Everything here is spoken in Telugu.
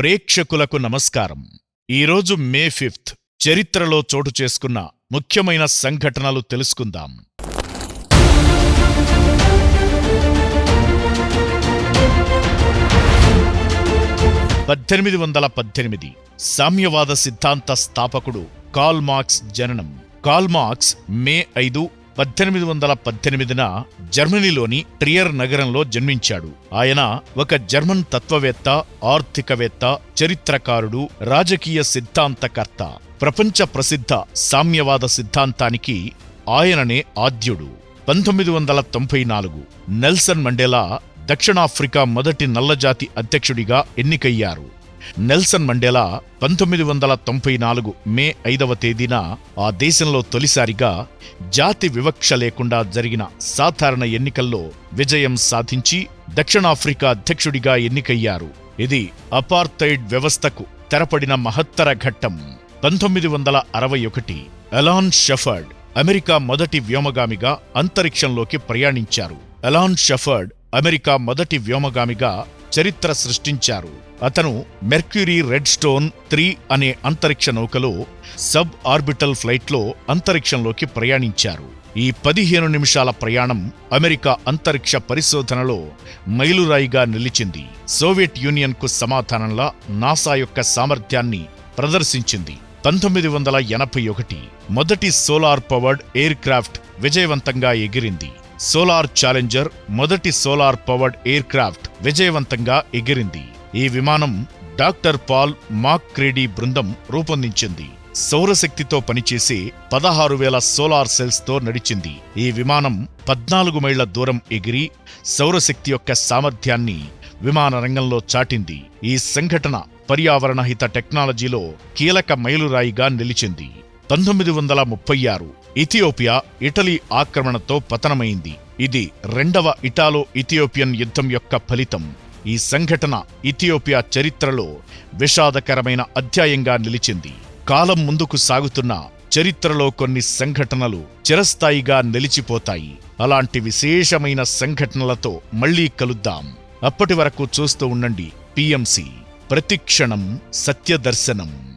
ప్రేక్షకులకు నమస్కారం. ఈరోజు మే ఫిఫ్త్. చరిత్రలో చోటు చేసుకున్న ముఖ్యమైన సంఘటనలు తెలుసుకుందాం. పద్దెనిమిది వందల పద్దెనిమిది. సామ్యవాద సిద్ధాంత స్థాపకుడు కాల్ మార్క్స్ జననం. కాల్ మార్క్స్ మే ఐదు పద్దెనిమిది వందల పద్దెనిమిదిన జర్మనీలోని ట్రియర్ నగరంలో జన్మించాడు. ఆయన ఒక జర్మన్ తత్వవేత్త ఆర్థికవేత్త చరిత్రకారుడు రాజకీయ సిద్ధాంతకర్త ప్రపంచ ప్రసిద్ధ సామ్యవాద సిద్ధాంతానికి ఆయననే ఆద్యుడు. పంతొమ్మిది వందల తొంభై నాలుగు నెల్సన్ మండేలా దక్షిణాఫ్రికా మొదటి నల్లజాతి అధ్యక్షుడిగా ఎన్నికయ్యారు. నెల్సన్ మండేలా పంతొమ్మిది వందల తొంభై నాలుగు మే ఐదవ తేదీన ఆ దేశంలో తొలిసారిగా జాతి వివక్ష లేకుండా జరిగిన సాధారణ ఎన్నికల్లో విజయం సాధించి దక్షిణాఫ్రికా అధ్యక్షుడిగా ఎన్నికయ్యారు. ఇది అపార్థైడ్ వ్యవస్థకు తెరపడిన మహత్తర ఘట్టం. పంతొమ్మిది వందల అరవై ఒకటి ఎలాన్ షెఫర్డ్ అమెరికా మొదటి వ్యోమగామిగా అంతరిక్షంలోకి ప్రయాణించారు. ఎలాన్ షెఫర్డ్ అమెరికా మొదటి వ్యోమగామిగా చరిత్ర సృష్టించారు. అతను మెర్క్యూరీ రెడ్ స్టోన్ త్రీ అనే అంతరిక్ష నౌకలో సబ్ ఆర్బిటల్ ఫ్లైట్లో అంతరిక్షంలోకి ప్రయాణించారు. ఈ పదిహేను నిమిషాల ప్రయాణం అమెరికా అంతరిక్ష పరిశోధనలో మైలురాయిగా నిలిచింది. సోవియట్ యూనియన్కు సమాధానంలా నాసా యొక్క సామర్థ్యాన్ని ప్రదర్శించింది. పంతొమ్మిది వందల ఎనభై ఒకటి మొదటి సోలార్ పవర్డ్ ఎయిర్ క్రాఫ్ట్ విజయవంతంగా ఎగిరింది. సోలార్ ఛాలెంజర్ మొదటి సోలార్ పవర్డ్ ఎయిర్ క్రాఫ్ట్ విజయవంతంగా ఎగిరింది. ఈ విమానం డాక్టర్ పాల్ మాక్ క్రీడీ బృందం రూపొందించింది. సౌరశక్తితో పనిచేసే పదహారు వేల సోలార్ సెల్స్తో నడిచింది. ఈ విమానం పద్నాలుగు మైళ్ళ దూరం ఎగిరి సౌరశక్తి యొక్క సామర్థ్యాన్ని విమాన రంగంలో చాటింది. ఈ సంఘటన పర్యావరణ హిత టెక్నాలజీలో కీలక మైలురాయిగా నిలిచింది. పంతొమ్మిది వందల ముప్పై ఆరు ఇథియోపియా ఇటలీ ఆక్రమణతో పతనమైంది. ఇది రెండవ ఇటాలో ఇథియోపియన్ యుద్ధం యొక్క ఫలితం. ఈ సంఘటన ఇథియోపియా చరిత్రలో విషాదకరమైన అధ్యాయంగా నిలిచింది. కాలం ముందుకు సాగుతున్న చరిత్రలో కొన్ని సంఘటనలు చిరస్థాయిగా నిలిచిపోతాయి. అలాంటి విశేషమైన సంఘటనలతో మళ్ళీ కలుద్దాం. అప్పటి వరకు చూస్తూ ఉండండి. పిఎంసి. ప్రతిక్షణం సత్యదర్శనం.